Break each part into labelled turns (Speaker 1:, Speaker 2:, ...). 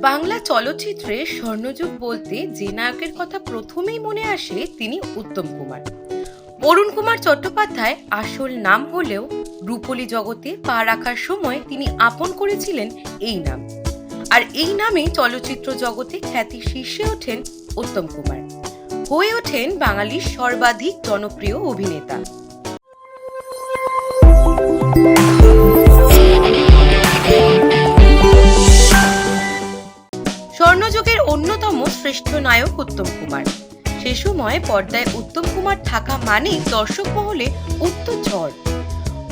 Speaker 1: বাংলা চলচ্চিত্রে স্বর্ণযুগ বলতে যে নায়কের কথা প্রথমেই মনে আসে তিনি উত্তম কুমার। অরুণ কুমার চট্টোপাধ্যায় আসল নাম হলেও রূপলী জগতে পা রাখার সময় তিনি আপন করেছিলেন এই নাম। আর এই নামে চলচ্চিত্র জগতে খ্যাতি শীর্ষে ওঠেন উত্তম কুমার। হয়ে ওঠেন বাঙালির সর্বাধিক জনপ্রিয় অভিনেতা। নায়ক উত্তম কুমার। সে সময় পর্দায় উত্তম কুমার থাকা মানেই দর্শক মহলে উত্তর ঝড়।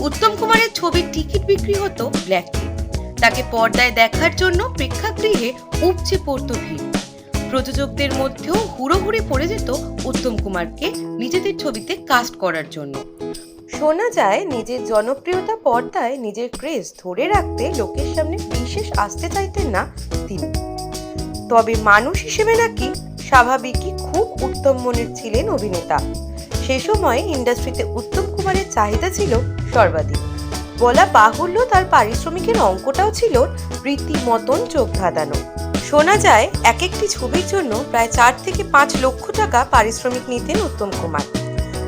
Speaker 1: উত্তম কুমারের ছবির টিকিট বিক্রি হতো ব্ল্যাকে তাকে পর্দায় দেখার জন্য প্রেক্ষাগৃহে উপচে পড়ত ভিড়। প্রযোজকদের মধ্যেও হুড়োহুড়ি পড়ে যেত উত্তম কুমারকে নিজেদের ছবিতে কাস্ট করার জন্য। শোনা যায়, নিজের জনপ্রিয়তা পর্দায় নিজের ক্রেজ ধরে রাখতে লোকের সামনে বিশেষ আসতে চাইতেন না তিনি। তবে মানুষ হিসেবে নাকি স্বাভাবিকই খুব উত্তম মনের ছিলেন অভিনেতা। সে সময় ইন্ডাস্ট্রিতে উত্তম কুমারের চাহিদা ছিল সর্বাধিক। বলা বাহুল্য তার পারিশ্রমিকের অঙ্কটাও ছিল রীতিমতন চোখ ধাঁধানো। শোনা যায় এক একটি ছবির জন্য প্রায় চার থেকে পাঁচ লক্ষ টাকা পারিশ্রমিক নিতেন উত্তম কুমার।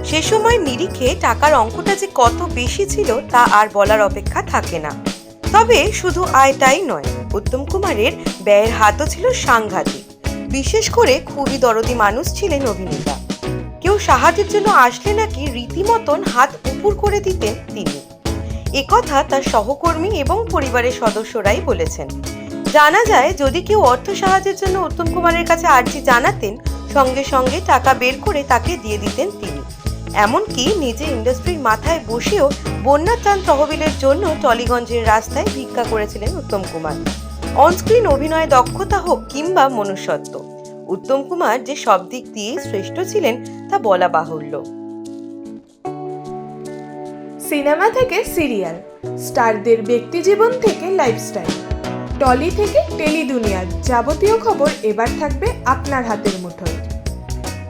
Speaker 1: সে সময় নিরিখে টাকার অঙ্কটা যে কত বেশি ছিল তা আর বলার অপেক্ষা থাকে না। তবে শুধু আয়টাই নয়, উত্তম কুমারের ব্যয়ের হাতও ছিল সাংঘাতিক। বিশেষ করে খুবই দরদি মানুষ ছিলেন অভিনেতা। কেউ সাহায্যের জন্য আসলে নাকি রীতিমতন হাত উপুর করে দিতেন তিনি। একথা তার সহকর্মী এবং পরিবারের সদস্যরাই বলেছেন। জানা যায়, যদি কেউ অর্থ সাহায্যের জন্য উত্তম কুমারের কাছে আর্জি জানাতেন, সঙ্গে সঙ্গে টাকা বের করে তাকে দিয়ে দিতেন তিনি। এমনকি নিজে ইন্ডাস্ট্রির মাথায় বসেও বন্যা ত্রাণ তহবিলের জন্য টলিগঞ্জের রাস্তায় ভিক্ষা করেছিলেন উত্তম কুমার। অনস্ক্রিন অভিনয়ে দক্ষতা হোক কিংবা মনুষ্যত্ব, উত্তম কুমার যে সব দিক দিয়েই শ্রেষ্ঠ ছিলেন তা বলা বাহুল্য।
Speaker 2: সিনেমা থেকে সিরিয়াল, স্টারদের ব্যক্তিজীবন থেকে লাইফস্টাইল, টলি থেকে টেলি দুনিয়ার যাবতীয় খবর এবার থাকবে আপনার হাতের মুঠোয়।